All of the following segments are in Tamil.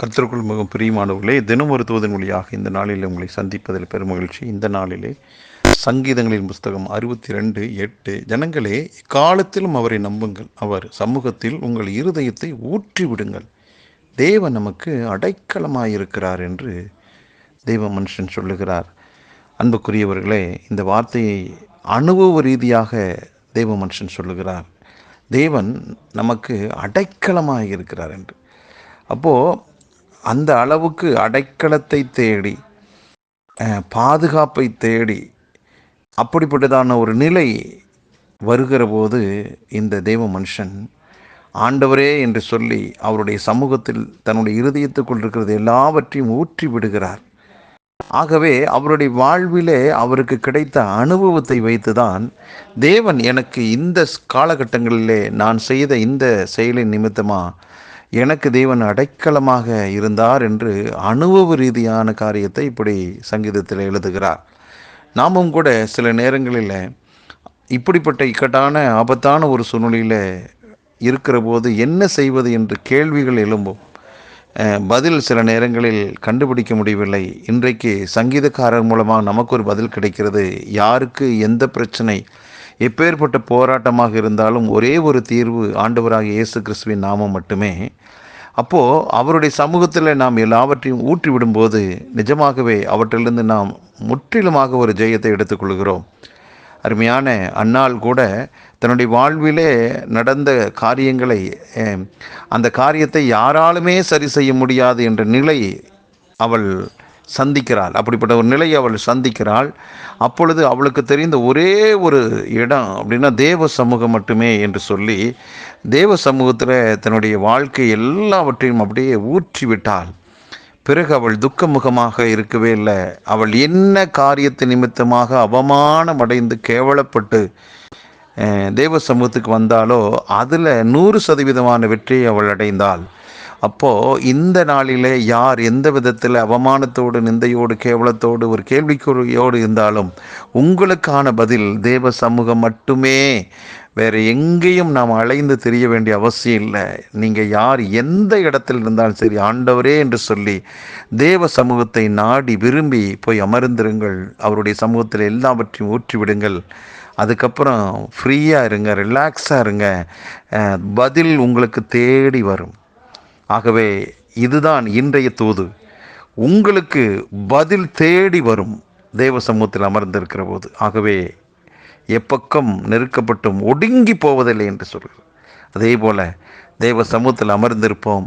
கர்த்தருக்குள் மிகவும் பிரியமானவர்களே தினம் ஒரு தூதன் வழியாக இந்த நாளில் உங்களை சந்திப்பதில் பெருமகிழ்ச்சி. இந்த நாளிலே சங்கீதங்களின் புஸ்தகம் அறுபத்தி ரெண்டு எட்டு. ஜனங்களே இக்காலத்திலும் அவரை நம்புங்கள். அவர் சமூகத்தில் உங்கள் இருதயத்தை ஊற்றி விடுங்கள். தேவன் நமக்கு அடைக்கலமாயிருக்கிறார் என்று தெய்வ மனுஷன் சொல்லுகிறார். அன்புக்குரியவர்களே இந்த வார்த்தையை அனுபவ ரீதியாக தெய்வ மனுஷன் சொல்லுகிறார். தேவன் நமக்கு அடைக்கலமாக இருக்கிறார் என்று. அப்போது அந்த அளவுக்கு அடைக்கலத்தை தேடி பாதுகாப்பை தேடி அப்படிப்பட்டதான ஒரு நிலை வருகிற போது இந்த தெய்வ மனுஷன் ஆண்டவரே என்று சொல்லி அவருடைய சமூகத்தில் தன்னுடைய இருதயத்துக்குள் இருக்கிறது எல்லாவற்றையும் ஊற்றி விடுகிறார். ஆகவே அவருடைய வாழ்விலே அவருக்கு கிடைத்த அனுபவத்தை வைத்துதான் தேவன் எனக்கு இந்த காலகட்டங்களிலே நான் செய்த இந்த செயலின் நிமித்தமாக எனக்கு தேவன் அடைக்கலமாக இருந்தார் என்று அனுபவ ரீதியான காரியத்தை இப்படி சங்கீதத்தில் எழுதுகிறார். நாமும் கூட சில நேரங்களில் இப்படிப்பட்ட இக்கட்டான ஆபத்தான ஒரு சூழ்நிலையில் இருக்கிற போது என்ன செய்வது என்று கேள்விகள் எழும்பும். பதில் சில நேரங்களில் கண்டுபிடிக்க முடியவில்லை. இன்றைக்கு சங்கீதக்காரர் மூலமாக நமக்கு ஒரு பதில் கிடைக்கிறது. யாருக்கு எந்த பிரச்சனை? எப்பேற்பட்ட போராட்டமாக இருந்தாலும் ஒரே ஒரு தீர்வு ஆண்டவராக இயேசு கிறிஸ்துவின் நாமம் மட்டுமே. அப்போது அவருடைய சமூகத்தில் நாம் எல்லாவற்றையும் ஊற்றி விடும்போது நிஜமாகவே அவற்றிலிருந்து நாம் முற்றிலுமாக ஒரு ஜெயத்தை எடுத்துக்கொள்கிறோம். அருமையான அன்னாள் கூட தன்னுடைய வாழ்விலே நடந்த காரியங்களை அந்த காரியத்தை யாராலுமே சரி செய்ய முடியாது என்ற நிலை அவள் சந்திக்கிறாள். அப்படிப்பட்ட ஒரு நிலையை அவள் சந்திக்கிறாள். அப்பொழுது அவளுக்கு தெரிந்த ஒரே ஒரு இடம் அப்படின்னா தேவ சமூகம் மட்டுமே என்று சொல்லி தேவ சமூகத்தில் தன்னுடைய வாழ்க்கை எல்லாவற்றையும் அப்படியே ஊற்றி விட்டாள். பிறகு அவள் துக்கமுகமாக இருக்கவே இல்லை. அவள் என்ன காரியத்து நிமித்தமாக அவமானம் அடைந்து கேவலப்பட்டு தேவ சமூகத்துக்கு வந்தாலோ அதில் நூறு சதவீதமான வெற்றியை அவள் அடைந்தாள். அப்போது இந்த நாளிலே யார் எந்த விதத்தில் அவமானத்தோடு நிந்தையோடு கேவலத்தோடு ஒரு கேள்விக்குறியோடு இருந்தாலும் உங்களுக்கான பதில் தேவ சமூகம் மட்டுமே. வேறு எங்கேயும் நாம் அலைந்து தெரிய வேண்டிய அவசியம் இல்லை. நீங்கள் யார் எந்த இடத்தில் இருந்தாலும் சரி ஆண்டவரே என்று சொல்லி தேவ சமூகத்தை நாடி விரும்பி போய் அமர்ந்திருங்கள். அவருடைய சமூகத்தில் எல்லாவற்றையும் ஊற்றிவிடுங்கள். அதுக்கப்புறம் ஃப்ரீயாக இருங்க ரிலாக்ஸாக இருங்க. பதில் உங்களுக்கு தேடி வரும். ஆகவே இதுதான் இன்றைய தூது. உங்களுக்கு பதில் தேடி வரும். தேவ சமூகத்தில் அமர்ந்திருக்கிற போது. ஆகவே எப்பக்கம் நெருக்கப்பட்டும் ஒடுங்கி போவதில்லை என்று சொல்கிறார் அதே போல் தேவ சமூகத்தில் அமர்ந்திருப்போம்.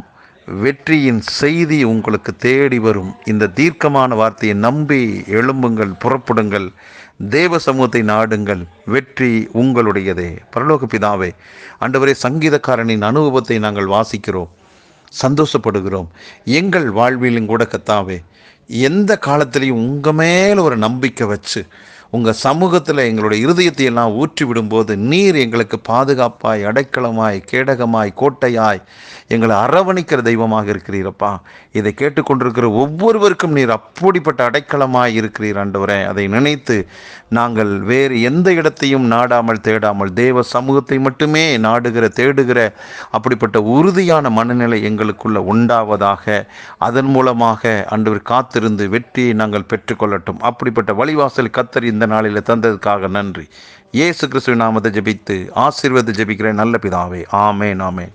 வெற்றியின் செய்தி உங்களுக்கு தேடி வரும். இந்த தீர்க்கமான வார்த்தையை நம்பி எழும்புங்கள் புறப்படுங்கள். தேவ சமூகத்தை நாடுங்கள். வெற்றி உங்களுடையதே. பரலோக பிதாவே ஆண்டவரே சங்கீதக்காரனின் அனுபவத்தை நாங்கள் வாசிக்கிறோம். சந்தோஷப்படுகிறோம். எங்கள் வாழ்விலும் கூட கத்தாவே எந்த காலத்திலையும் உங்கள் மேலே ஒரு நம்பிக்கை வச்சு உங்கள் சமூகத்தில் எங்களுடைய இருதயத்தை எல்லாம் ஊற்றி விடும்போது நீர் எங்களுக்கு பாதுகாப்பாய் அடைக்கலமாய் கேடகமாய் கோட்டையாய் எங்களை அரவணைக்கிற தெய்வமாக இருக்கிறீரப்பா. இதை கேட்டுக்கொண்டிருக்கிற ஒவ்வொருவருக்கும் நீர் அப்படிப்பட்ட அடைக்கலமாய் இருக்கிறீர் ஆண்டவரே. அதை நினைத்து நாங்கள் வேறு எந்த இடத்தையும் நாடாமல் தேடாமல் தேவ சமூகத்தை மட்டுமே நாடுகிற தேடுகிற அப்படிப்பட்ட உறுதியான மனநிலை எங்களுக்குள்ள உண்டாவதாக அதன் மூலமாக ஆண்டவர் காத்திருந்து வெற்றியை நாங்கள் பெற்றுக்கொள்ளட்டும். அப்படிப்பட்ட வழிவாசல் கத்தர் இந்த நாளில் தந்ததுக்காக நன்றி. இயேசு கிறிஸ்துவின் நாமத்தை ஜபித்து ஆசீர்வாத ஜபிக்கிறேன். நல்ல பிதாவே. ஆமேன் ஆமேன்.